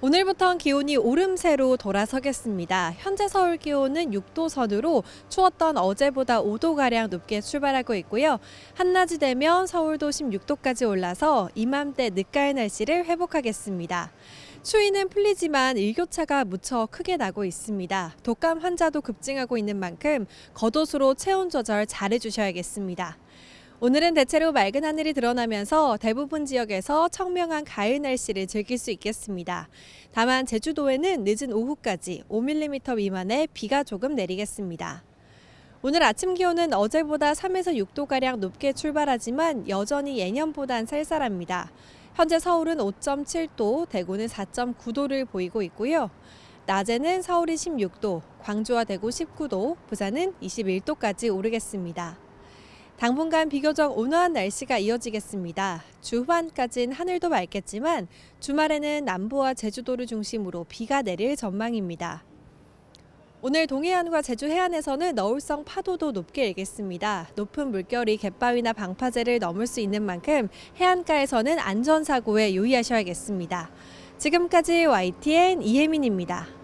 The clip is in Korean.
오늘부터 기온이 오름세로 돌아서겠습니다. 현재 서울 기온은 6도 선으로 추웠던 어제보다 5도가량 높게 출발하고 있고요. 한낮이 되면 서울도 16도까지 올라서 이맘때 늦가을 날씨를 회복하겠습니다. 추위는 풀리지만 일교차가 무척 크게 나고 있습니다. 독감 환자도 급증하고 있는 만큼 겉옷으로 체온 조절 잘 해주셔야겠습니다. 오늘은 대체로 맑은 하늘이 드러나면서 대부분 지역에서 청명한 가을 날씨를 즐길 수 있겠습니다. 다만 제주도에는 늦은 오후까지 5mm 미만의 비가 조금 내리겠습니다. 오늘 아침 기온은 어제보다 3에서 6도가량 높게 출발하지만 여전히 예년보단 쌀쌀합니다. 현재 서울은 5.7도, 대구는 4.9도를 보이고 있고요. 낮에는 서울이 16도, 광주와 대구 19도, 부산은 21도까지 오르겠습니다. 당분간 비교적 온화한 날씨가 이어지겠습니다. 주후반까지는 하늘도 맑겠지만 주말에는 남부와 제주도를 중심으로 비가 내릴 전망입니다. 오늘 동해안과 제주 해안에서는 너울성 파도도 높게 일겠습니다. 높은 물결이 갯바위나 방파제를 넘을 수 있는 만큼 해안가에서는 안전사고에 유의하셔야겠습니다. 지금까지 YTN 이혜민입니다.